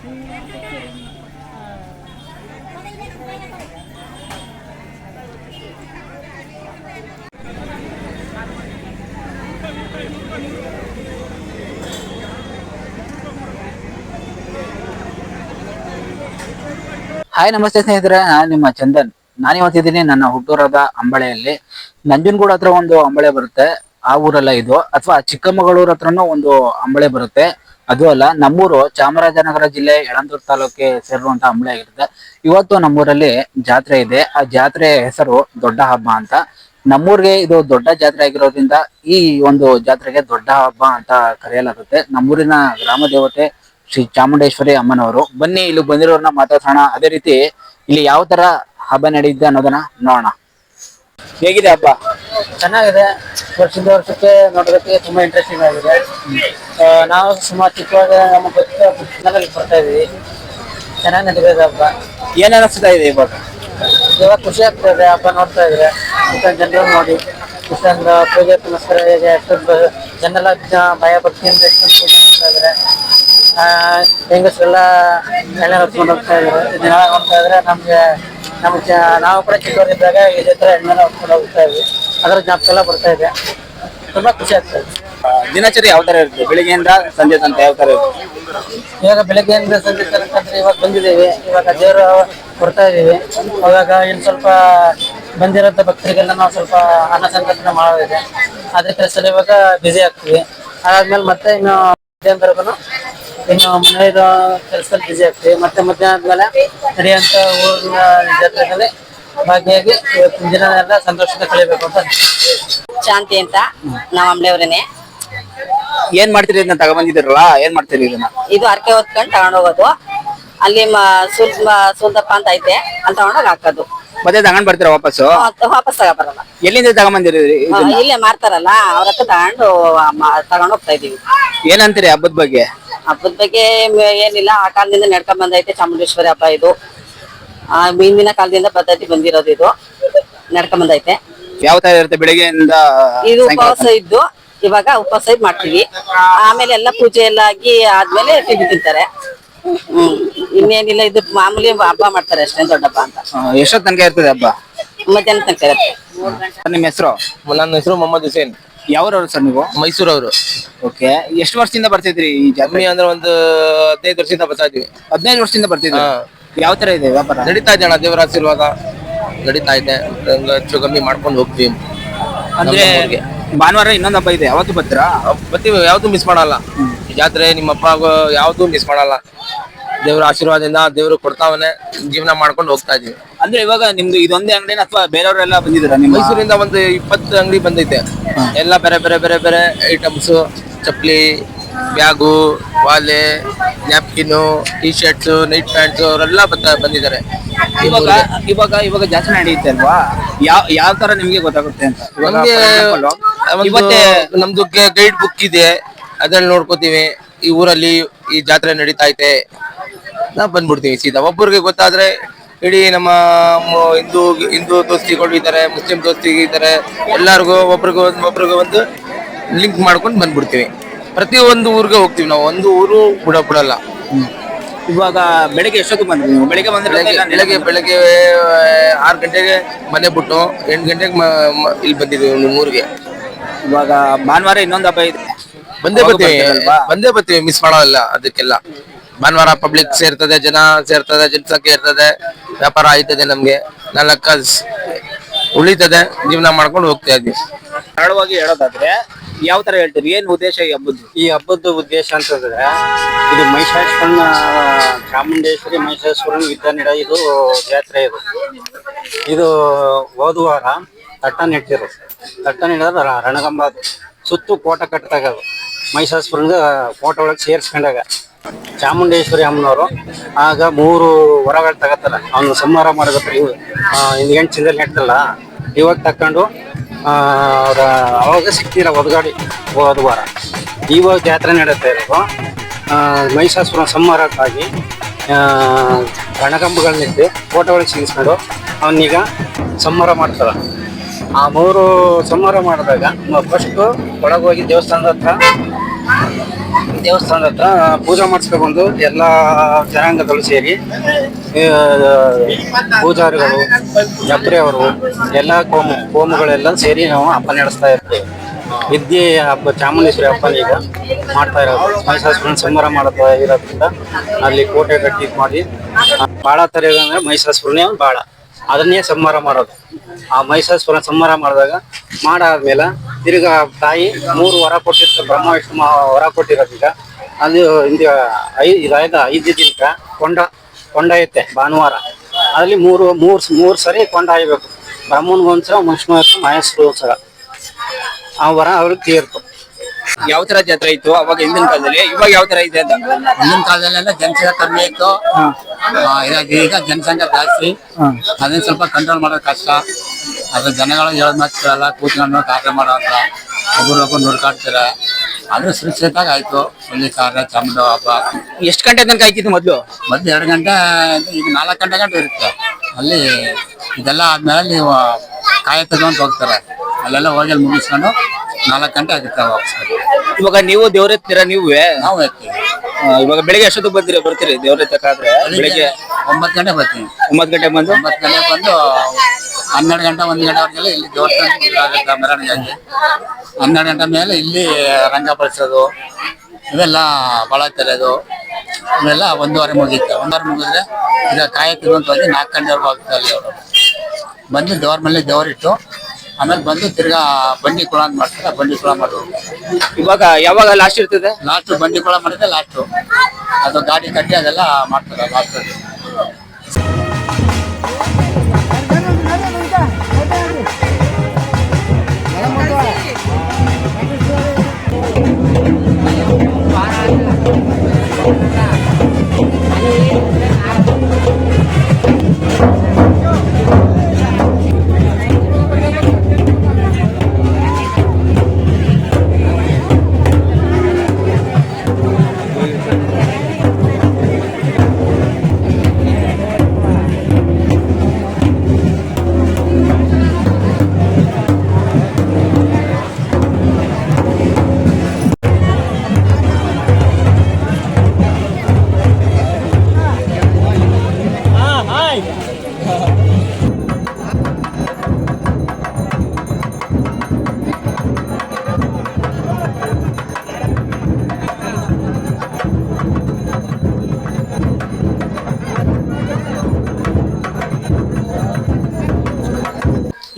Hi ನಮಸ್ತೆ ಸ್ನೇಹಿತರೆ. ನಾನು ನಿಮ್ಮ ಚಂದನ್. ನಾನು ಇವತ್ತಿದ್ದೀನಿ ನನ್ನ ಹುಟ್ಟೂರಾದ ಅಂಬಳೆಯಲ್ಲಿ. ನಂಜನಗೂಡ ಹತ್ರ ಒಂದು ಅಂಬಳೆ ಬರುತ್ತೆ. ಆ ಊರಲ್ಲ ಇದು. ಅಥವಾ ಚಿಕ್ಕಮಗಳೂರು ಹತ್ರನೂ ಒಂದು ಅಂಬಳೆ ಬರುತ್ತೆ. ಅದು ಅಲ್ಲ, ನಮ್ಮೂರು ಚಾಮರಾಜನಗರ ಜಿಲ್ಲೆ ಯಳಂದೂರು ತಾಲೂಕಿಗೆ ಸೇರಿರುವಂತಹ ಅಂಬಳೆ ಆಗಿರುತ್ತೆ. ಇವತ್ತು ನಮ್ಮೂರಲ್ಲಿ ಜಾತ್ರೆ ಇದೆ. ಆ ಜಾತ್ರೆ ಹೆಸರು ದೊಡ್ಡ ಹಬ್ಬ ಅಂತ. ನಮ್ಮೂರಿಗೆ ಇದು ದೊಡ್ಡ ಜಾತ್ರೆ ಆಗಿರೋದ್ರಿಂದ ಈ ಒಂದು ಜಾತ್ರೆಗೆ ದೊಡ್ಡ ಹಬ್ಬ ಅಂತ ಕರೆಯಲಾಗುತ್ತೆ. ನಮ್ಮೂರಿನ ಗ್ರಾಮ ದೇವತೆ ಶ್ರೀ ಚಾಮುಂಡೇಶ್ವರಿ ಅಮ್ಮನವರು. ಬನ್ನಿ, ಇಲ್ಲಿ ಬಂದಿರೋರನ್ನ ಮಾತಾಡ್ಸೋಣ. ಅದೇ ರೀತಿ ಇಲ್ಲಿ ಯಾವ ತರ ಹಬ್ಬ ನಡೆಯುತ್ತೆ ಅನ್ನೋದನ್ನ ನೋಡೋಣ. ಹೇಗಿದೆ ಹಬ್ಬ? ಚೆನ್ನಾಗಿದೆ. ವರ್ಷದಿಂದ ವರ್ಷಕ್ಕೆ ನೋಡೋದಕ್ಕೆ ತುಂಬಾ ಇಂಟ್ರೆಸ್ಟಿಂಗ್ ಆಗಿದೆ. ಆ, ನಾವು ಸುಮಾರು ಚಿಕ್ಕವಾಗ ನಮ್ಮ ಪುಸ್ತಕದಲ್ಲಿ ಬರ್ತಾ ಇದೀವಿ. ಚೆನ್ನಾಗಿ ನಡೀತದೆ ಹಬ್ಬ. ಏನ್ ಅನಿಸ್ತಾ ಇದೆ ಇವಾಗ? ಇವಾಗ ಖುಷಿ ಆಗ್ತದೆ ಹಬ್ಬ ನೋಡ್ತಾ ಇದ್ರೆ. ಜನರು ನೋಡಿ. ಇಷ್ಟೊಂದು ಪೂಜೆ ಪುನಸ್ಕಾರ ಹೇಗೆ ಎಷ್ಟೊಂದು ಜನರೆಲ್ಲ ಜ- ಭಯ ಭಕ್ತಿಯಿಂದ ಎಷ್ಟೊಂದು ಪೂಜೆ ಮಾಡ್ತಾ ಇದ್ರೆ. ಆ, ಹೆಂಗಸರೆಲ್ಲ ಎಣ್ಣೆ ಹೊತ್ಕೊಂಡು ಹೋಗ್ತಾ ಇದ್ರು. ಇದನ್ನೆಲ್ಲ ನೋಡ್ತಾ ಇದ್ರೆ ನಮ್ಗೆ ನಮ್ಮ ಜ- ನಾವು ಕೂಡ ಚಿಕ್ಕವರಿದ್ದಾಗ ಇದೇ ಥರ ಹೆಣ್ಣು ಹೊತ್ಕೊಂಡು ಹೋಗ್ತಾ ಇದ್ವಿ. ಅದರ ಜ್ಞಾಪಕ ಎಲ್ಲ ಬರ್ತಾ ಇದೆ. ತುಂಬಾ ಖುಷಿ ಆಗ್ತದೆ ದಿನಚರಿ ಯಾವ ತರ ಇರುತ್ತೆ? ಬೆಳಿಗ್ಗೆಯಿಂದ ಸಂಜೆ ತನಕ ಯಾವ ತರ ಇರುತ್ತೆ? ಇವಾಗ ಬೆಳಗ್ಗೆಯಿಂದ ಸಂಜೆ ತನಕ ಅಂದ್ರೆ ಇವಾಗ ಬಂದಿದ್ದೀವಿ. ಇವಾಗ ದೇವರು ಬರ್ತಾ ಇದ್ದೀವಿ. ಅವಾಗ ಇನ್ನು ಸ್ವಲ್ಪ ಬಂದಿರೋಂಥ ಭಕ್ತರಿಗೆಲ್ಲ ನಾವು ಸ್ವಲ್ಪ ಅನ್ನ ಸಂಕಲ್ಪನೆ ಮಾಡೋದಿದೆ. ಅದಕ್ಕೆ ಸಲ ಇವಾಗ ಬ್ಯುಸಿ ಆಗ್ತೀವಿ. ಅದಾದ್ಮೇಲೆ ಮತ್ತೆ ಇನ್ನು ಮಧ್ಯಾಹ್ನವರೆಗೂ ಇನ್ನು ಮನೆಯದು ಕೆಲಸದಲ್ಲಿ ಬಿಸಿ ಆಗ್ತೀವಿ ಮತ್ತೆ ಮಧ್ಯಾಹ್ನ ಆದ್ಮೇಲೆ ನಡೆಯುವಂತ ಊರಿನ ಜಾತ್ರೆಗಳಲ್ಲಿ ಭಾಗಿಯಾಗಿ ಇವತ್ತಿನ ದಿನ ಎಲ್ಲ ಸಂತೋಷದಿಂದ ಕಳಿಬೇಕು ಅಂತ ಶಾಂತಿ ಅಂತ ನಾವ್ ಅಂಬ್ಳೆವ್ರೇನೆ ಏನ್ ಮಾಡ್ತೀರಿ ಇದನ್ನ ತಗೊಂಬಂದಿದ್ದೀರಲ್ಲ? ಏನ್ ಮಾಡ್ತೀರಿ ಇದನ್ನ? ಇದು ಅರ್ಕೆ ಹೊತ್ಕೊಂಡ್ ತಗೊಂಡ್ ಹೋಗೋದು. ಅಲ್ಲಿ ಮ ಸುಲ್ ಮ- ಸುಲ್ದಪ್ಪ ಅಂತ ಐತೆ. ಅಲ್ಲಿ ತಗೊಂಡೋಗಿ ಹಾಕೋದು. ಮತ್ತೆ ತಗೊಂಡ್ ಬರ್ತೀರಾ ವಾಪಸ್ಸು? ವಾಪಸ್ ತಗೊಂಡ್ಬರಲ್ಲ ಎಲ್ಲಿಂದ ತಗೊಂಬಂದಿರಿ ಇಲ್ಲೇ ಮಾರ್ತಾರಲ್ಲ ಅವ್ರ ಹತ್ರ ತಗೊಂಡು ತಗೊಂಡ್ ಹೋಗ್ತಾ ಇದೀವಿ. ಏನಂತೀರಿ ಹಬ್ಬದ ಬಗ್ಗೆ? ಹಬ್ಬದ ಬಗ್ಗೆ ಏನಿಲ್ಲ ಆ ಕಾಲದಿಂದ ನಡ್ಕೊಂಡ್ ಬಂದೈತೆ ಚಾಮುಂಡೇಶ್ವರಿ ಹಬ್ಬ ಇದು. ಆ ಹಿಂದಿನ ಕಾಲದಿಂದ ಪದ್ಧತಿ ಬಂದಿರೋದು ಇದು. ನಡ್ಕೊಂಡ್ ಬಂದೈತೆ. ಯಾವ ತರ ಇರುತ್ತೆ ಬೆಳಿಗ್ಗೆಯಿಂದ ಇದು ಉಪವಾಸ ಇದ್ದು ಇವಾಗ ಉಪವಾಸ ಇದ್ ಮಾಡ್ತೀವಿ. ಆಮೇಲೆ ಎಲ್ಲ ಪೂಜೆ ಎಲ್ಲ ಆಗಿ ಆದ್ಮೇಲೆ ತಿಂಡಿ ತಿಂತಾರೆ. ಹ್ಮ್. ಇನ್ನೇನಿಲ್ಲ ಇದು ಮಾಮೂಲಿ ಹಬ್ಬ ಮಾಡ್ತಾರೆ ಅಷ್ಟೇ ದೊಡ್ಡ ಹಬ್ಬ ಅಂತ. ಎಷ್ಟೊತ್ತು ಎಷ್ಟೊತ್ ತನಕ ಇರ್ತದೆ ಹಬ್ಬ? ಮಧ್ಯಾಹ್ನ ತನಕ ಇರುತ್ತೆ. ನಿಮ್ಮ ಹೆಸರು? ನನ್ನ ಹೆಸರು ಮೊಹಮ್ಮದ್ ಹುಸೇನ್. ಯಾವ್ರವ್ರು ಸರ್ ನೀವು? ಮೈಸೂರವರು. ಓಕೆ ಎಷ್ಟು ವರ್ಷದಿಂದ ಬರ್ತಿದ್ರಿ ಈ ಜಾತ್ರೆ? ಕಮ್ಮಿ ಅಂದ್ರೆ ಒಂದು ಹದಿನೈದು ವರ್ಷದಿಂದ ಬರ್ತಾ ಇದ್ವಿ. ಹದಿನೈದು ವರ್ಷದಿಂದ ಬರ್ತಿದ್ರಿ ಯಾವ ತರ ಇದೆ ವ್ಯಾಪಾರ? ನಡೀತಾ ಇದೆ ಅಣ್ಣ ದೇವರ ಆಶೀರ್ವಾದ ನಡೀತಾ ಇದೆ. ಹಂಗ ಹೆಚ್ಚು ಕಮ್ಮಿ ಮಾಡ್ಕೊಂಡು ಹೋಗ್ತೀವಿ. ಅಂದ್ರೆ ಭಾನುವಾರ ಇನ್ನೊಂದು ಹಬ್ಬ ಇದೆ ಯಾವತ್ತು ಬರ್ತೀರಾ? ಬರ್ತೀವಿ ಯಾವ್ದು ಮಿಸ್ ಮಾಡಲ್ಲ. ಈ ಜಾತ್ರೆ ನಿಮ್ಮ ಅಪ್ಪ ಯಾವ್ದು ಮಿಸ್ ಮಾಡಲ್ಲ. ದೇವರ ಆಶೀರ್ವಾದದಿಂದ ದೇವರು ಕೊಡ್ತಾವನೆ ಜೀವನ ಮಾಡ್ಕೊಂಡು ಹೋಗ್ತಾ ಇದೀವಿ ಅಂದ್ರೆ ಇವಾಗ ನಿಮ್ದು ಇದೊಂದೇ ಅಂಗಡಿನ ಅಥವಾ ಬೇರೆಯವರೆಲ್ಲ ಬಂದಿದ್ದೀರಾ ನಿಮ್ಮ ಮೈಸೂರಿಂದ ಒಂದು ಇಪ್ಪತ್ತು ಅಂಗಡಿ ಬಂದೈತೆ. ಎಲ್ಲ ಬೇರೆ ಬೇರೆ ಬೇರೆ ಬೇರೆ ಐಟಮ್ಸ್ ಚಪ್ಪಲಿ ಬ್ಯಾಗು ವಾಲೆ napkin T shirts night pants ಅವರೆಲ್ಲ ಬಂದ ಬಂದಿದ್ದಾರೆ. ಇವಾಗ ಇವಾಗ ಇವಾಗ ಜಾತ್ರೆ ನಡೆಯುತ್ತೆ ಅಲ್ವಾ? ಯಾವ ಯಾವ ತರ ನಿಮ್ಗೆ ಗೊತ್ತಾಗುತ್ತೆ ಅಂತ? ನಮ್ಗೆ ಇವತ್ತೇ ನಮ್ದು ಗೈಡ್ ಬುಕ್ ಇದೆ. ಅದ್ರಲ್ಲಿ ನೋಡ್ಕೋತೀವಿ. ಈ ಊರಲ್ಲಿ ಈ ಜಾತ್ರೆ ನಡೀತಾ ಐತೆ. ನಾವು ಬಂದ್ಬಿಡ್ತೀವಿ ಸೀದಾ. ಒಬ್ಬರಿಗೆ ಗೊತ್ತಾದ್ರೆ ಇಡೀ ನಮ್ಮ ಹಿಂದೂ ಹಿಂದೂ ದೋಸ್ತಿಗಳು ಇದ್ದಾರೆ ಮುಸ್ಲಿಂ ದೋಸ್ತಿ ಇದ್ದಾರೆ. ಎಲ್ಲರಿಗೂ ಒಬ್ರಿಗೂ ಒಂದು ಒಬ್ರಿಗೂ ಒಂದು ಲಿಂಕ್ ಮಾಡ್ಕೊಂಡು ಬಂದ್ಬಿಡ್ತೀವಿ. ಪ್ರತಿ ಒಂದು ಊರಿಗೆ ಹೋಗ್ತೀವಿ ನಾವು. ಒಂದು ಊರು ಬಿಡ ಬಿಡಲ್ಲ ಇವಾಗ ಬೆಳಿಗ್ಗೆ ಎಷ್ಟೊತ್ತಿಗೆ ಬಂದ್ರಿ ನೀವು? ಬೆಳಿಗ್ಗೆ ಬಂದ್ರೆ ಬೆಳಗ್ಗೆ ಬೆಳಗ್ಗೆ ಬೆಳಗ್ಗೆ ಆರು ಗಂಟೆಗೆ ಮನೆ ಬಿಟ್ಟು ಎಂಟು ಗಂಟೆಗೆ ಮ- ಮ- ಇಲ್ಲಿ ಬಂದಿದ್ದೀವಿ ನಿಮ್ಮ ಊರಿಗೆ. ಇವಾಗ ಭಾನುವಾರ ಇನ್ನೊಂದು ಹಬ್ಬ ಇದೆ. ಬಂದೇ ಅವಾಗ ಬರ್ತೀವಿ. ಬರ್ತೀರಲ್ವಾ? ಬಂದೇ ಬರ್ತೀವಿ ಮಿಸ್ ಮಾಡೋಲ್ಲ ಅದಕ್ಕೆಲ್ಲ. ಭಾನುವಾರ ಪಬ್ಲಿಕ್ ಸೇರ್ತದೆ ಜನ ಸೇರ್ತದೆ ಜನಸಂಖ್ಯೆ ಇರ್ತದೆ. ವ್ಯಾಪಾರ ಆಯ್ತದೆ ನಮ್ಗೆ. ನಾಲ್ಕು ಉಳಿತದೆ ಜೀವನ ಮಾಡ್ಕೊಂಡು ಹೋಗ್ತಾ ಇದ್ವಿ. ಸರಳವಾಗಿ ಹೇಳೋದಾದ್ರೆ ಯಾವ ತರ ಹೇಳ್ತೀರಿ? ಏನ್ ಉದ್ದೇಶ ಈ ಹಬ್ಬದ್ದು? ಈ ಹಬ್ಬದ ಉದ್ದೇಶ ಅಂತಂದ್ರೆ ಇದು ಮಹಿಷಾಸುರನ ಚಾಮುಂಡೇಶ್ವರಿ ಮಹಿಷಾಸುರನ ಯುದ್ಧ ನಡ ಇದು ಜಾತ್ರೆ ಇದು. ಇದು ಹೋದ ವಾರ ತಟ್ಟ ನೆಟ್ಟಿರು ತಟ್ಟ ನೆಡೋದು ರಣಗಂಬ ಅದು ಸುತ್ತು ಕೋಟ ಕಟ್ಟದಾಗ ಅದು. ಮಹಿಷಾಸುರನ ಕೋಟ ಒಳಗೆ ಸೇರಿಸ್ಕೊಂಡಾಗ. ಚಾಮುಂಡೇಶ್ವರಿ ಅಮ್ಮನವರು. ಆಗ ಮೂರು ವರಗಳು ತಗತ್ತಲ್ಲ. ಅವನು ಸಂಹಾರ ಮಾಡಬೇಕು ಇವು ಎಂಟು ಚಿಂದಲ್ಲಿ ಹೇಳ್ತಲ್ಲ ಇವಾಗ ತಕ್ಕೊಂಡು ಅವ್ರ ಅವಾಗ ಸಿಕ್ತಿರ ಒದಗಾಡಿ ಹೋದ ವಾರ. ಇವಾಗ ಜಾತ್ರೆ ನಡೀತಾ ಇರೋದು. ಮಹಿಷಾಸುರ ಸಂಹಾರಕ್ಕಾಗಿ ಆ, ರಣಗಂಬಗಳನ್ನಿಟ್ಟು ಫೋಟೋ ಒಳಗೆ ಸಿಗಿಸ್ಕೊಂಡು ಅವನೀಗ ಸಂಹಾರ ಮಾಡ್ತಾರೆ. ಆ ಮೂರು ಸಂಹಾರ ಮಾಡಿದಾಗ ಫಸ್ಟು ಒಳಗೋಗಿ ದೇವಸ್ಥಾನದ ಹತ್ರ ದೇವಸ್ಥಾನದ ಹತ್ರ ಪೂಜೆ ಮಾಡಿಸ್ಕೊಂಡ್ ಬಂದು ಎಲ್ಲ ಜನಾಂಗದವರು ಸೇರಿ ಪೂಜಾರಿಗಳು ಅವರು, ಎಲ್ಲ ಕೋಮು, ಕೋಮುಗಳೆಲ್ಲ ಸೇರಿ ನಾವು ಹಬ್ಬ ನಡೆಸ್ತಾ ಇರ್ತೀವಿ. ವಿದ್ಯೆ ಹಬ್ಬ, ಚಾಮುಂಡೇಶ್ವರಿ ಹಬ್ಬ ಈಗ ಮಾಡ್ತಾ ಇರೋದು. ಮಹಿಷಾಸುರನ ಸಂಹಾರ ಮಾಡ್ತಾ ಇರೋದ್ರಿಂದ ಅಲ್ಲಿ ಕೋಟೆ ಕಟ್ಟಿ ಮಾಡಿ ಭಾಳ ಬಾಳ ತರೆಯೋದಂದ್ರೆ ಮಹಿಷಾಸುರನೇ ಬಾಳ. ಅದನ್ನೇ ಸಂಹಾರ ಮಾಡೋದು. ಆ ಮಹಿಷಾಸುರ ಸಂಹಾರ ಮಾಡಿದಾಗ ಮಾಡಾದ್ಮೇಲೆ ತಿರ್ಗಾ ತಾಯಿ ಮೂರು ವರ ಕೊಟ್ಟಿರ್ತ ಬ್ರಹ್ಮ ವಿಷ್ಣು ಮಹಾ ವರ ಕೊಟ್ಟಿರೋದೀಗ ಅದು ಹಿಂದೆ ಐದು ಐದು ದಿನಕ್ಕೆ ಕೊಂಡ ಕೊಂಡ ಐತೆ ಭಾನುವಾರ. ಅಲ್ಲಿ ಮೂರು ಮೂರ್ ಮೂರ್ ಸರಿ ಕೊಂಡ ಆಯ್ಬೇಕು ಬ್ರಹ್ಮನ್ಗೊಂದ್ಸಲ ವಿಷ್ಣು ಮಹೇಶ್ವರ ಒಂದ್ಸಲ. ಆ ವರ ಅವ್ರಿಗೆ ತೀರ್ತು ಯಾವ ತರ ಜಾತ್ರೆ ಇತ್ತು? ಅವಾಗ ಹಿಂದಿನ ಕಾಲದಲ್ಲಿ? ಇವಾಗ ಯಾವ ತರ ಇದೆ ಅಂತ? ಹಿಂದಿನ ಕಾಲದಲ್ಲೆಲ್ಲ ಜನಸಂಖ್ಯೆ ಕಡಿಮೆ ಇತ್ತು. ಈಗ ಈಗ ಜನಸಂಖ್ಯೆ ಜಾಸ್ತಿ. ಅದನ್ನ ಸ್ವಲ್ಪ ಕಂಟ್ರೋಲ್ ಮಾಡೋದು ಕಷ್ಟ. ಅದ್ರ ಜನಗಳು ಹೇಳೋದ್ ಮಾತು ಕೇಳಲ್ಲ ಕೂತ್ಕೊಂಡು ಕಾರ್ಯ ಮಾಡೋ ಅಂತ ಒಬ್ಬರೊಬ್ಬರು ನೋಡ್ಕಾಡ್ತೀರ ಆದ್ರೆ ಸುರಕ್ಷಿತ ಆಯ್ತು. ಒಂದು ಕಾರ್ಯ ಚಾಮುಂಡ ಹಬ್ಬ ಎಷ್ಟು ಗಂಟೆ ತನಕ ಆಯ್ತಿತ್ತು ಮೊದಲು? ಮೊದಲು ಎರಡು ಗಂಟೆ ಈಗ ನಾಲ್ಕು ಗಂಟೆ ಗಂಟೆ ಇರುತ್ತೆ. ಅಲ್ಲಿ ಇದೆಲ್ಲ ಆದ್ಮೇಲೆ ನೀವು ಕಾಯ ತಗೊಂಡು ಹೋಗ್ತಾರೆ. ಅಲ್ಲೆಲ್ಲ ಹೋಗಿ ಅಲ್ಲಿ ಮುಗಿಸ್ಕೊಂಡು ನಾಲ್ಕು ಗಂಟೆ ಆಗುತ್ತೆ ವಾಪಸ್ ಇವಾಗ ನೀವು ದೇವ್ರ ಎತ್ತೀರಾ ನೀವು? ನಾವು ಎತ್ತೀವಿ ಇವಾಗ ಬೆಳಿಗ್ಗೆ ಎಷ್ಟೊತ್ತಿಗೆ ಬರ್ತೀರಿ ಬರ್ತೀರಿ ದೇವ್ರ ಎತ್ತಕ್ಕಾದ್ರೆ ಬೆಳಿಗ್ಗೆ ಒಂಬತ್ತು ಗಂಟೆ ಬರ್ತೀನಿ. ಒಂಬತ್ತು ಗಂಟೆ ಬಂದು? ಒಂಬತ್ತು ಗಂಟೆ ಬಂದು ಹನ್ನೆರಡು ಗಂಟೆ ಒಂದು ಗಂಟೆವರೆಗೆಲ್ಲ ಇಲ್ಲಿ ದೇವಸ್ಥಾನ ಆಗುತ್ತೆ ಮೆರವಣಿಗೆ ಹನ್ನೆರಡು ಗಂಟೆ ಮೇಲೆ ಇಲ್ಲಿ ರಂಗ ಪರಿಸೋದು ಇವೆಲ್ಲ ಬಳ ತೆರೆಯೋದು ಇವೆಲ್ಲ ಒಂದೂವರೆ ಮುಗಿತು ಒಂದೂವರೆ ಮುಗಿದ್ರೆ ಈಗ ಕಾಯಿ ಅಂತ ಹೋಗಿ ನಾಲ್ಕು ಗಂಟೆವರೆಗೂ ಆಗ್ತದೆ ಅಲ್ಲಿ ಅವರು. ಬಂದು ದೇವ್ರ ಮೇಲೆ ದೇವರಿಟ್ಟು ಆಮೇಲೆ ಬಂದು ತಿರ್ಗಾ ಬಂಡಿ ಕುಳ ಅಂತ ಮಾಡ್ತಾರೆ ಬಂಡಿ ಕುಳ ಮಾಡೋದು ಇವಾಗ ಯಾವಾಗ ಲಾಸ್ಟ್ ಇರ್ತದೆ? ಲಾಸ್ಟ್ ಬಂಡಿ ಕುಳ ಮಾಡಿದ್ರೆ ಲಾಸ್ಟ್ ಅದು ಗಾಡಿ ಕಟ್ಟಿ ಅದೆಲ್ಲ ಮಾಡ್ತಾರೆ ಲಾಸ್ಟ್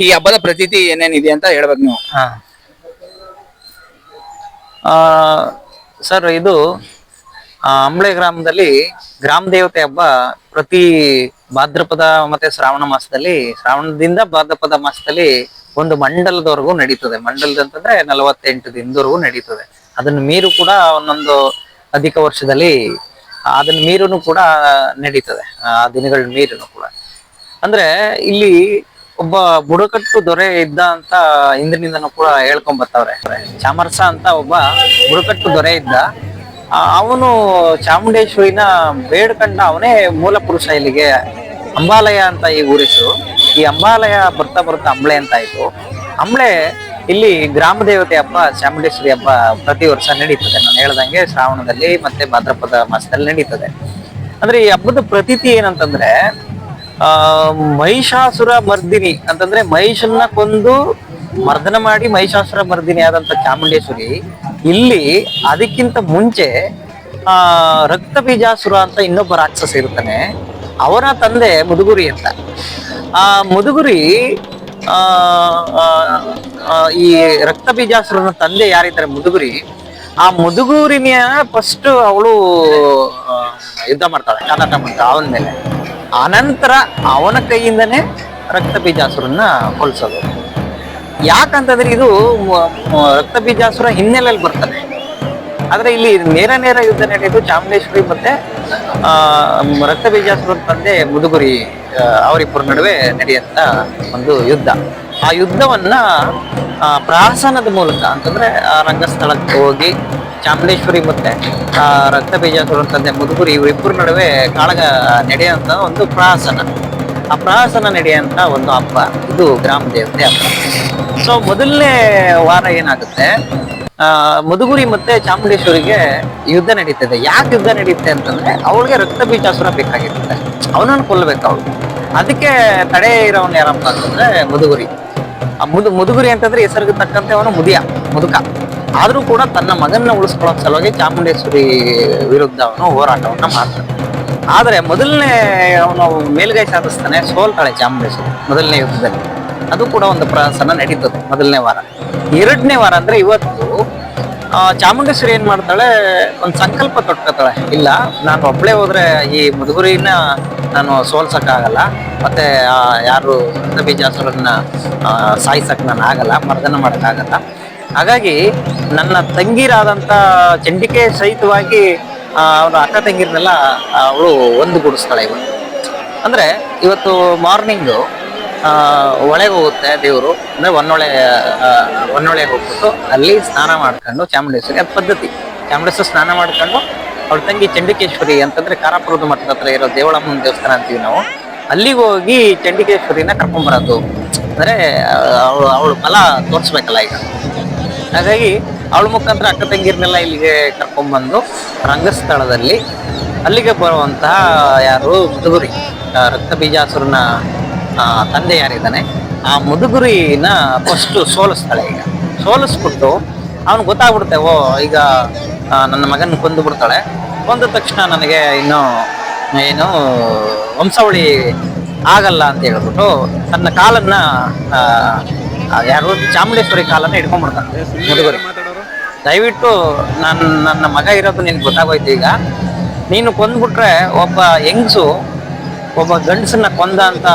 ಈ ಹಬ್ಬದ ಪ್ರತೀತಿ ಏನೇನಿದೆ ಅಂತ ಹೇಳ್ಬೇಕು ನೀವು. ಸರ್ ಇದು ಆ, ಅಂಬ್ಳೆ ಗ್ರಾಮದಲ್ಲಿ ಗ್ರಾಮ ದೇವತೆ ಹಬ್ಬ ಪ್ರತಿ ಭಾದ್ರಪದ ಮತ್ತೆ ಶ್ರಾವಣ ಮಾಸದಲ್ಲಿ ಶ್ರಾವಣದಿಂದ ಭಾದ್ರಪದ ಮಾಸದಲ್ಲಿ ಒಂದು ಮಂಡಲದವರೆಗೂ ನಡೀತದೆ. ಮಂಡಲದ ಅಂತಂದ್ರೆ ನಲವತ್ತೆಂಟು ದಿನದವರೆಗೂ ನಡೀತದೆ. ಅದನ್ನ ಮೀರು ಕೂಡ ಒಂದೊಂದು ಅಧಿಕ ವರ್ಷದಲ್ಲಿ ಅದನ್ನ ಮೀರುನು ಕೂಡ ನಡೀತದೆ. ಆ ದಿನಗಳ ಮೀರು ಕೂಡ. ಅಂದ್ರೆ ಇಲ್ಲಿ ಒಬ್ಬ ಬುಡಕಟ್ಟು ದೊರೆ ಇದ್ದ ಅಂತ ಹಿಂದಿನಿಂದನೂ ಕೂಡ ಹೇಳ್ಕೊಂಡ್ ಬರ್ತಾವ್ರೆ ಚಾಮರಸ ಅಂತ ಒಬ್ಬ ಬುಡಕಟ್ಟು ದೊರೆ ಇದ್ದ. ಅವನು ಚಾಮುಂಡೇಶ್ವರಿನ ಬೇಡ್ಕಂಡ ಅವನೇ ಮೂಲ ಪುರುಷ ಇಲ್ಲಿಗೆ ಅಂಬಾಲಯ ಅಂತ ಈ ಊರಿಸು. ಈ ಅಂಬಾಲಯ ಬರ್ತಾ ಬರ್ತಾ ಅಂಬ್ಳೆ ಅಂತ ಆಯ್ತು. ಅಂಬ್ಳೆ ಇಲ್ಲಿ ಗ್ರಾಮ ದೇವತೆ ಹಬ್ಬ, ಚಾಮುಂಡೇಶ್ವರಿ ಹಬ್ಬ ಪ್ರತಿ ವರ್ಷ ನಡೀತದೆ. ನಾನು ಹೇಳ್ದಂಗೆ ಶ್ರಾವಣದಲ್ಲಿ ಮತ್ತೆ ಭಾದ್ರಪದ ಮಾಸದಲ್ಲಿ ನಡೀತದೆ. ಅಂದ್ರೆ ಈ ಹಬ್ಬದ ಪ್ರತೀತಿ ಏನಂತಂದ್ರೆ ಮಹಿಷಾಸುರ ಮರ್ದಿನಿ ಅಂತಂದ್ರೆ ಮಹಿಷನ್ನ ಕೊಂದು ಮರ್ದನ ಮಾಡಿ ಮಹಿಷಾಸುರ ಮರ್ದಿನಿ ಆದಂತ ಚಾಮುಂಡೇಶ್ವರಿ ಇಲ್ಲಿ ಅದಕ್ಕಿಂತ ಮುಂಚೆ ಆ ರಕ್ತ ಬೀಜಾಸುರ ಅಂತ ಇನ್ನೊಬ್ಬ ರಾಕ್ಷಸ ಇರ್ತಾನೆ. ಅವನ ತಂದೆ ಮುದುಗುರಿ ಅಂತ. ಆ ಮುದುಗುರಿ ಆ, ಈ ರಕ್ತ ಬೀಜಾಸುರನ ತಂದೆ ಯಾರಿದ್ದಾರೆ ಮುದುಗುರಿ ಆ ಮುದುಗೂರಿನ ಫಸ್ಟ್ ಅವಳು ಯುದ್ಧ ಮಾಡ್ತಾಳೆ ಕಾದಾಟ ಮಾಡ್ತಾಳೆ ಅವನ ಮೇಲೆ. ಆನಂತರ ಅವನ ಕೈಯಿಂದನೇ ರಕ್ತ ಬೀಜಾಸುರನ್ನ ಕೊಲ್ಸೋದು ಯಾಕಂತಂದ್ರೆ ಇದು ರಕ್ತ ಬೀಜಾಸುರ ಹಿನ್ನೆಲೆಯಲ್ಲಿ ಬರ್ತಾನೆ ಆದ್ರೆ ಇಲ್ಲಿ ನೇರ ನೇರ ಯುದ್ಧ ನಡೆಯೋದು ಚಾಮುಂಡೇಶ್ವರಿ ಮತ್ತೆ ರಕ್ತ ಬೀಜಾಸುರ ತಂದೆ ಮುದುಗುರಿ ಅವರಿಬ್ಬರ ನಡುವೆ ನಡೆಯಂತ ಒಂದು ಯುದ್ಧ. ಆ ಯುದ್ಧವನ್ನ ಪ್ರಾಸನದ ಮೂಲಕ ಅಂತಂದ್ರೆ ಆ ರಂಗಸ್ಥಳಕ್ಕೆ ಹೋಗಿ ಚಾಮುಂಡೇಶ್ವರಿ ಮತ್ತೆ ಆ ರಕ್ತ ಬೀಜ ತಂದೆ ಮುದುಗುರಿ ಇವರಿಬ್ಬರ ನಡುವೆ ಕಾಳಗ ನಡೆಯುವಂತ ಒಂದು ಪ್ರಾಸನ. ಆ ಪ್ರಾಸನ ನಡೆಯುವಂತ ಒಂದು ಹಬ್ಬ. ಇದು ಗ್ರಾಮ ದೇವತೆ ಹಬ್ಬ. ಸೊ ಮೊದಲನೇ ವಾರ ಏನಾಗುತ್ತೆ? ಆ, ಮಧುಗುರಿ ಮತ್ತೆ ಚಾಮುಂಡೇಶ್ವರಿಗೆ ಯುದ್ಧ ನಡೀತದೆ. ಯಾಕೆ ಯುದ್ಧ ನಡೀತೆ ಅಂತಂದ್ರೆ ಅವಳಿಗೆ ರಕ್ತ ಬೀಜಾಸುರ ಬೇಕಾಗಿರುತ್ತೆ. ಅವನನ್ನು ಕೊಲ್ಲಬೇಕು ಅವಳು. ಅದಕ್ಕೆ ತಡೆ ಇರೋನ್ ಯಾರಪ್ಪ ಅಂತಂದ್ರೆ ಮಧುಗುರಿ ಆ ಮುದು ಮುದುಗುರಿ ಅಂತಂದ್ರೆ ಹೆಸರಿಗೆ ತಕ್ಕಂತೆ ಅವನು ಮುದಿಯ, ಮುದುಕ. ಆದ್ರೂ ಕೂಡ ತನ್ನ ಮಗನ್ನ ಉಳಿಸ್ಕೊಳ್ಳೋ ಸಲುವಾಗಿ ಚಾಮುಂಡೇಶ್ವರಿ ವಿರುದ್ಧ ಅವನು ಹೋರಾಟವನ್ನ ಮಾಡ್ತಾನೆ. ಆದರೆ ಮೊದಲನೇ ಅವನು ಮೇಲ್ಗೈ ಸಾಧಿಸ್ತಾನೆ ಸೋಲ್ತಾಳೆ ಚಾಮುಂಡೇಶ್ವರಿ ಮೊದಲನೇ ಯುದ್ಧದಲ್ಲಿ. ಅದು ಕೂಡ ಒಂದು ಪ್ರವಾಸನ ನಡೀತದೆ ಮೊದಲನೇ ವಾರ. ಎರಡನೇ ವಾರ ಅಂದ್ರೆ ಇವತ್ತು ಚಾಮುಂಡೇಶ್ವರಿ ಏನ್ ಮಾಡ್ತಾಳೆ? ಒಂದು ಸಂಕಲ್ಪ ತೊಟ್ಕೊತಾಳೆ. ಇಲ್ಲ, ನಾನು ಒಬ್ಳೆ ಹೋದ್ರೆ ಈ ಮುದುಗುರಿನ ನಾನು ಸೋಲ್ಸಕ್ಕಾಗಲ್ಲ. ಮತ್ತೆ ಯಾರು ಬೀಜಾಸುರನ್ನ ಸಾಯಿಸಕ್ ನಾನು ಆಗಲ್ಲ, ಮರ್ದನ ಮಾಡಕ್ಕಾಗಲ್ಲ ಹಾಗಾಗಿ, ನನ್ನ ತಂಗಿರಾದಂತ ಚಂಡಿಕೆ ಸಹಿತವಾಗಿ ಅವರ ಅಕ್ಕ ತಂಗಿರನ್ನೆಲ್ಲ ಅವಳು ಒಂದುಗೂಡಿಸ್ತಾಳೆ ಇವತ್ತು. ಅಂದ್ರೆ, ಇವತ್ತು ಮಾರ್ನಿಂಗು ಒಳಗೆ ಹೋಗುತ್ತೆ ದೇವರು, ಅಂದ್ರೆ ಒನ್ನೊಳೆ ಒನ್ನೊಳೆ ಹೋಗ್ಬಿಟ್ಟು ಅಲ್ಲಿ ಸ್ನಾನ ಮಾಡ್ಕೊಂಡು ಚಾಮುಂಡೇಶ್ವರಿ ಅದು ಪದ್ಧತಿ. ಚಾಮುಂಡೇಶ್ವರಿ ಸ್ನಾನ ಮಾಡ್ಕೊಂಡು ಅವ್ರ ತಂಗಿ ಚಂಡಿಕೇಶ್ವರಿ ಅಂತಂದ್ರೆ ಕಾರಾಪುರದ ಮಠದ ಹತ್ರ ಇರೋ ದೇವಳಮ್ಮನ ದೇವಸ್ಥಾನ ಅಂತೀವಿ ನಾವು. ಅಲ್ಲಿಗೆ ಹೋಗಿ ಚಂಡಿಕೇಶ್ವರಿನ ಕರ್ಕೊಂಡ್ಬರೋದು ಅಂದ್ರೆ ಅವಳು ಅವಳು ಫಲ ತೋರಿಸ್ಬೇಕಲ್ಲ ಈಗ. ಹಾಗಾಗಿ ಅವಳ ಮುಖಾಂತರ ಅಕ್ಕ ತಂಗಿರ್ನೆಲ್ಲ ಇಲ್ಲಿಗೆ ಕರ್ಕೊಂಡ್ಬಂದು ರಂಗಸ್ಥಳದಲ್ಲಿ ಅಲ್ಲಿಗೆ ಬರುವಂತಹ ಯಾರು ಮುದುಗುರಿ ರಕ್ತ ಬೀಜಾಸುರನ ತಂದೆ ಯಾರಿದ್ದಾನೆ? ಆ ಮುದುಗುರಿನ ಫಸ್ಟ್ ಸೋಲಿಸ್ತಾಳೆ ಈಗ. ಸೋಲಿಸ್ಬಿಟ್ಟು ಅವನು ಗೊತ್ತಾಗ್ಬಿಡುತ್ತೆ, ಓ, ಈಗ ನನ್ನ ಮಗನ ಕೊಂದು ಬಿಡ್ತಾಳೆ. ಕೊಂದ ತಕ್ಷಣ ನನಗೆ ಇನ್ನು, ಏನು, ವಂಶಾವಳಿ ಆಗಲ್ಲ ಅಂತ ಹೇಳ್ಬಿಟ್ಟು ತನ್ನ ಕಾಲನ್ನ ಯಾರು, ಚಾಮುಂಡೇಶ್ವರಿ ಕಾಲನ್ನ ಹಿಡ್ಕೊಂಡ್ಬಿಡ್ತಾನೆ ಮುದುಗುರಿ. ದಯವಿಟ್ಟು ನನ್ನ ನನ್ನ ಮಗ ಇರೋದು ನಿನ್ಗೆ ಗೊತ್ತಾಗೋಯ್ತು ಈಗ. ನೀನು ಕೊಂದ್ಬಿಟ್ರೆ ಒಬ್ಬ ಹೆಂಗಸು ಒಬ್ಬ ಗಂಡಸನ್ನ ಕೊಂದ ಅಂತ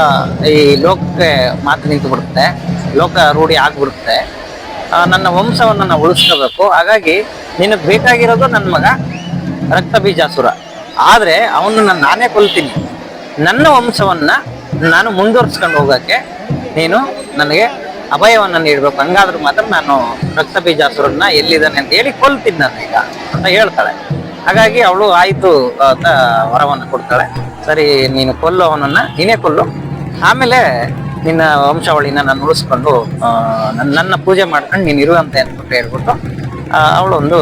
ಈ ಲೋಕಕ್ಕೆ ಮಾತು ನಿಂತು ಬಿಡುತ್ತೆ. ಲೋಕ ರೂಢಿ ಆಗ್ಬಿಡುತ್ತೆ. ನನ್ನ ವಂಶವನ್ನು ನಾನು ಉಳಿಸ್ಕೋಬೇಕು. ಹಾಗಾಗಿ ನಿನಗೆ ಬೇಕಾಗಿರೋದು ನನ್ನ ಮಗ ರಕ್ತ ಬೀಜಾಸುರ. ಆದ್ರೆ ನಾನು ನಾನೇ ಕೊಲ್ತೀನಿ. ನನ್ನ ವಂಶವನ್ನು ನಾನು ಮುಂದುವರ್ಸ್ಕೊಂಡು ಹೋಗೋಕ್ಕೆ ನೀನು ನನಗೆ ಅಭಯವನ್ನು ನೀಡಬೇಕು. ಹಂಗಾದ್ರೂ ಮಾತ್ರ ನಾನು ರಕ್ತ ಬೀಜಾಸುರನ್ನ ಎಲ್ಲಿದ್ದಾನೆ ಅಂತ ಹೇಳಿ ಕೊಲ್ತೀನಿ ನಾನು ಈಗ ಅಂತ ಹೇಳ್ತಾಳೆ. ಹಾಗಾಗಿ ಅವಳು ಆಯಿತು ಅಂತ ವರವನ್ನು ಕೊಡ್ತಾಳೆ. ಸರಿ, ನೀನು ಕೊಲ್ಲು ಅವನನ್ನ, ನೀನೇ ಕೊಲ್ಲು. ಆಮೇಲೆ ನಿನ್ನ ವಂಶಾವಳಿನ ನಾನು ಉಳಿಸ್ಕೊಂಡು ನನ್ನ ಪೂಜೆ ಮಾಡ್ಕೊಂಡು ನೀನು ಇರುವಂತೆ ಅಂದ್ಬಿಟ್ಟು ಹೇಳ್ಬಿಟ್ಟು ಅವಳೊಂದು,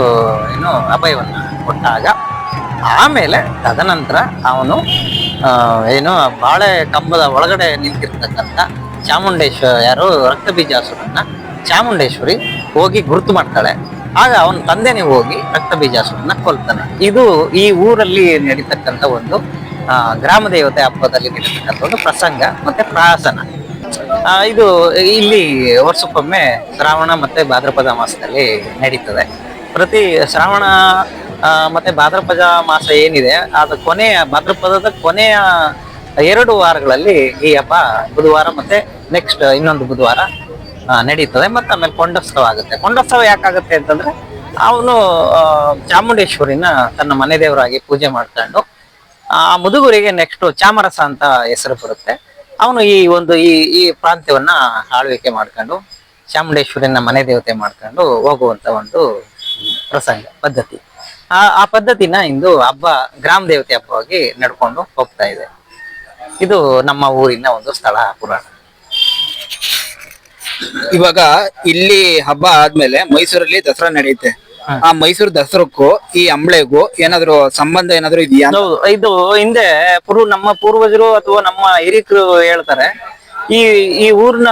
ಏನು, ಅಭಯವನ್ನು ಕೊಟ್ಟಾಗ, ಆಮೇಲೆ ತದನಂತರ ಅವನು ಏನು, ಬಾಳೆ ಕಂಬದ ಒಳಗಡೆ ನಿಂತಿರ್ತಕ್ಕಂಥ ಚಾಮುಂಡೇಶ್ವರ ಯಾರು ರಕ್ತ ಬೀಜಾಸುರನ್ನ ಚಾಮುಂಡೇಶ್ವರಿ ಹೋಗಿ ಗುರುತು ಮಾಡ್ತಾಳೆ. ಆಗ ಅವನ ತಂದೆನೇ ಹೋಗಿ ರಕ್ತ ಬೀಜಾಸುರನ್ನ ಕೊಲ್ತಾನೆ. ಇದು ಈ ಊರಲ್ಲಿ ನಡೀತಕ್ಕಂಥ ಒಂದು ಗ್ರಾಮ ದೇವತೆ ಹಬ್ಬದಲ್ಲಿ ನಡೀತಕ್ಕಂಥ ಒಂದು ಪ್ರಸಂಗ ಮತ್ತೆ ಪ್ರಾಸನ ಇದು ಇಲ್ಲಿ ವರ್ಷಕ್ಕೊಮ್ಮೆ ಶ್ರಾವಣ ಮತ್ತೆ ಭಾದ್ರಪದ ಮಾಸದಲ್ಲಿ ನಡೀತದೆ. ಪ್ರತಿ ಶ್ರಾವಣ ಮತ್ತೆ ಭಾದ್ರಪದ ಮಾಸ ಏನಿದೆ ಅದು ಕೊನೆಯ ಭಾದ್ರಪದದ ಕೊನೆಯ ಎರಡು ವಾರಗಳಲ್ಲಿ ಈ ಹಬ್ಬ ಬುಧವಾರ ಮತ್ತೆ ನೆಕ್ಸ್ಟ್ ಇನ್ನೊಂದು ಬುಧವಾರ ನಡೀತದೆ. ಮತ್ತೆ ಆಮೇಲೆ ಕೊಂಡೋತ್ಸವ ಆಗುತ್ತೆ. ಕೊಂಡೋತ್ಸವ ಯಾಕಾಗುತ್ತೆ ಅಂತಂದ್ರೆ, ಅವನು ಚಾಮುಂಡೇಶ್ವರಿನ ತನ್ನ ಮನೆ ದೇವರಾಗಿ ಪೂಜೆ ಮಾಡ್ಕೊಂಡು ಆ ಮುದುಗುರಿಗೆ ನೆಕ್ಸ್ಟ್ ಚಾಮರಸ ಅಂತ ಹೆಸರು ಬರುತ್ತೆ. ಅವನು ಈ ಒಂದು ಈ ಈ ಪ್ರಾಂತ್ಯವನ್ನ ಆಳ್ವಿಕೆ ಮಾಡ್ಕೊಂಡು ಚಾಮುಂಡೇಶ್ವರಿನ ಮನೆ ದೇವತೆ ಮಾಡ್ಕೊಂಡು ಹೋಗುವಂತ ಒಂದು ಪ್ರಸಂಗ, ಪದ್ಧತಿ. ಆ ಆ ಪದ್ಧತಿನ ಇಂದು ಹಬ್ಬ, ಗ್ರಾಮ ದೇವತೆ ಹಬ್ಬವಾಗಿ ನಡ್ಕೊಂಡು ಹೋಗ್ತಾ ಇದೆ. ಇದು ನಮ್ಮ ಊರಿನ ಒಂದು ಸ್ಥಳ, ಪುರಾಣ. ಇವಾಗ ಇಲ್ಲಿ ಹಬ್ಬ ಆದ್ಮೇಲೆ ಮೈಸೂರಲ್ಲಿ ದಸರಾ ನಡೆಯುತ್ತೆ. ಆ ಮೈಸೂರು ದಸರಕ್ಕೂ ಈ ಅಂಬಳೆಗೂ ಏನಾದ್ರು ಸಂಬಂಧ ಏನಾದ್ರು ಇದೆಯಾ ಅಂತ? ಹೌದು ಇದು ಹಿಂದೆ ಪೂರ್ವ ನಮ್ಮ ಪೂರ್ವಜರು ಅಥವಾ ನಮ್ಮ ಹಿರಿಕರು ಹೇಳ್ತಾರೆ. ಈ ಈ ಊರಿನ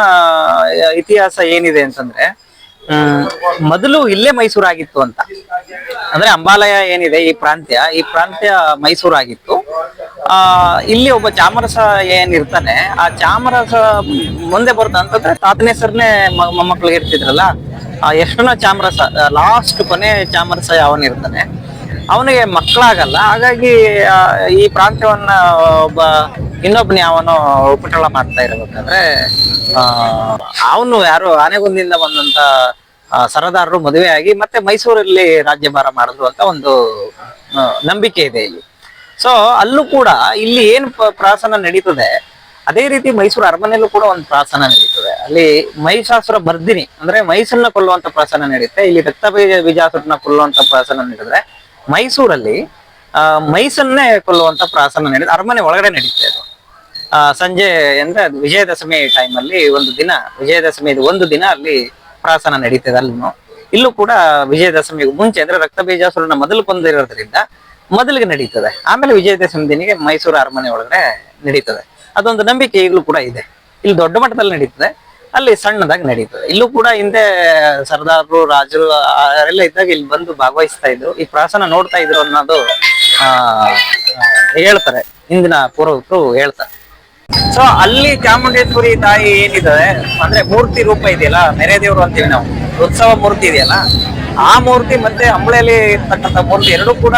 ಇತಿಹಾಸ ಏನಿದೆ ಅಂತಂದ್ರೆ ಹ್ಮ್ ಮೊದಲು ಇಲ್ಲೇ ಮೈಸೂರು ಆಗಿತ್ತು ಅಂತ. ಅಂದ್ರೆ ಅಂಬಾಲಯ ಏನಿದೆ ಈ ಪ್ರಾಂತ್ಯ ಈ ಪ್ರಾಂತ್ಯ ಮೈಸೂರು ಆಗಿತ್ತು ಆ ಇಲ್ಲಿ ಒಬ್ಬ ಚಾಮರಸ ಏನಿರ್ತಾನೆ ಆ ಚಾಮರಸ ಮುಂದೆ ಬರ್ದ ಅಂತಂದ್ರೆ ತಾತನ ಹೆಸರನ್ನೇ ಮೊಮ್ಮಕ್ಳಿಗೆ ಇರ್ತಿದ್ರಲ್ಲ ಆ ಎಷ್ಟನ ಚಾಮರಸ ಲಾಸ್ಟ್ ಕೊನೆ ಚಾಮರಸ ಅವನಿರ್ತಾನೆ ಅವನಿಗೆ ಮಕ್ಕಳಾಗಲ್ಲ, ಹಾಗಾಗಿ ಈ ಪ್ರಾಂತ್ಯವನ್ನ ಒಬ್ಬ ಇನ್ನೊಬ್ಬನ ಅವನು ಉಪಟಳ ಮಾಡ್ತಾ ಇರಬೇಕಾದ್ರೆ, ಆ, ಅವನು ಯಾರು, ಆನೆಗುಂದಿಂದ ಬಂದಂತ ಸರದಾರರು ಮದುವೆ ಆಗಿ ಮತ್ತೆ ಮೈಸೂರಲ್ಲಿ ರಾಜ್ಯಭಾರ ಮಾಡಿದ್ರು ಅಂತ ಒಂದು ನಂಬಿಕೆ ಇದೆ ಇಲ್ಲಿ. ಸೊ ಅಲ್ಲೂ ಕೂಡ ಇಲ್ಲಿ ಏನು ಪ್ರಾಸನ ನಡೀತದೆ, ಅದೇ ರೀತಿ ಮೈಸೂರು ಅರಮನೆಯಲ್ಲೂ ಕೂಡ ಒಂದು ಪ್ರಾಸನ ನಡೀತದೆ. ಅಲ್ಲಿ ಮಹಿಷಾಸುರ ಬರ್ದಿನಿ. ಅಂದ್ರೆ ಮೈಸೂರನ್ನ ಕೊಲ್ಲುವಂತ ಪ್ರಾಸನ ನಡೆಯುತ್ತೆ. ಇಲ್ಲಿ ರಕ್ತ ಬೀಜ ಬೀಜಾಸುರನ ಕೊಲ್ಲುವಂತ ಪ್ರಸನ್ನ ನಡೆದ್ರೆ ಮೈಸೂರಲ್ಲಿ ಮೈಸನ್ನೇ ಕೊಲ್ಲುವಂತ ಪ್ರಾಸನ ನಡೆದ ಅರಮನೆ ಒಳಗಡೆ ನಡೀತಾ ಅದು ಆ, ಸಂಜೆ ಅಂದ್ರೆ ಅದು ವಿಜಯದಶಮಿ ಅಲ್ಲಿ ಒಂದು ದಿನ, ವಿಜಯದಶಮಿ ಒಂದು ದಿನ ಅಲ್ಲಿ ಪ್ರಾಸನ ನಡೀತದೆ ಅಲ್ಲೂ ಇಲ್ಲೂ ಕೂಡ ವಿಜಯದಶಮಿಗೂ ಮುಂಚೆ ಅಂದ್ರೆ ರಕ್ತ ಬೀಜಾಸುರನ ಮೊದಲು ಕೊಂದಿರೋದ್ರಿಂದ ಮೊದಲಿಗೆ ನಡೀತದೆ. ಆಮೇಲೆ ವಿಜಯದಶಮಿ ದಿನಿಗೆ ಮೈಸೂರು ಅರಮನೆ ಒಳಗಡೆ ನಡೀತದೆ. ಅದೊಂದು ನಂಬಿಕೆ ಈಗಲೂ ಕೂಡ ಇದೆ. ಇಲ್ಲಿ ದೊಡ್ಡ ಮಟ್ಟದಲ್ಲಿ ನಡೀತದೆ. ಅಲ್ಲಿ ಸಣ್ಣದಾಗಿ ನಡೀತದೆ. ಇಲ್ಲೂ ಕೂಡ ಹಿಂದೆ ಸರ್ದಾರರು, ರಾಜರು ಅವರೆಲ್ಲ ಇದ್ದಾಗ ಇಲ್ಲಿ ಬಂದು ಭಾಗವಹಿಸ್ತಾ ಇದ್ರು. ಈ ಪ್ರಾಸನ ನೋಡ್ತಾ ಇದ್ರು ಅನ್ನೋದು, ಆ, ಹೇಳ್ತಾರೆ. ಹಿಂದಿನ ಪೂರ್ವಕರು ಹೇಳ್ತಾರೆ. ಸೊ ಅಲ್ಲಿ ಚಾಮುಂಡೇಶ್ವರಿ ತಾಯಿ ಏನಿದೆ, ಅಂದ್ರೆ ಮೂರ್ತಿ ರೂಪ ಇದೆಯಲ್ಲ, ನೆರೆ ದೇವರು ಅಂತೀವಿ ನಾವು. ಉತ್ಸವ ಮೂರ್ತಿ ಇದೆಯಲ್ಲ, ಆ ಮೂರ್ತಿ ಮತ್ತೆ ಅಂಬಳೆಯಲ್ಲಿ ಇರ್ತಕ್ಕಂಥ ಮೂರ್ತಿ ಎರಡೂ ಕೂಡ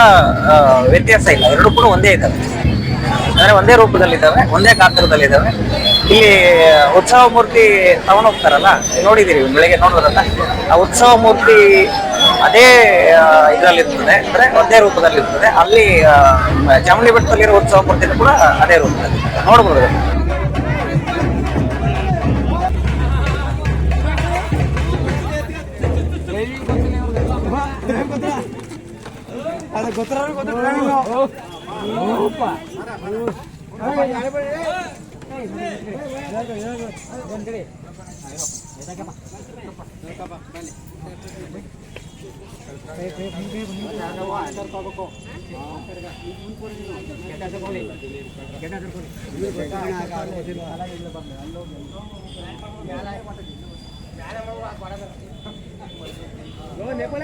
ವ್ಯತ್ಯಾಸ ಇಲ್ಲ. ಎರಡೂ ಕೂಡ ಒಂದೇ ಇದ್ದಾವೆ. ಅಂದ್ರೆ ಒಂದೇ ರೂಪದಲ್ಲಿದ್ದಾವೆ, ಒಂದೇ ಗಾತ್ರದಲ್ಲಿ ಇದ್ದಾವೆ ಇಲ್ಲಿ ಉತ್ಸವ ಮೂರ್ತಿ ತಗೊಂಡು ಹೋಗ್ತಾರಲ್ಲ ನೋಡಿದಿರಿ ಬೆಳಗ್ಗೆ ನೋಡೋದ್ರಲ್ಲ ಆ ಉತ್ಸವ ಮೂರ್ತಿ ಅದೇ ಇದರಲ್ಲಿ ಇರ್ತದೆ ಅಂದ್ರೆ ಒಂದೇ ರೂಪದಲ್ಲಿ ಇರ್ತದೆ ಅಲ್ಲಿ ಚಾಮುಂಡಿ ಬೆಟ್ಟದಲ್ಲಿರೋ ಉತ್ಸವ ಮೂರ್ತಿ ಕೂಡ ಅದೇ ರೂಪದಲ್ಲಿ. ನೋಡ್ಬೋದು. ಗೊತ್ತಿರೋ ನೇಪಾಳ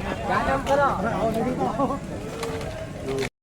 鸭肠搁那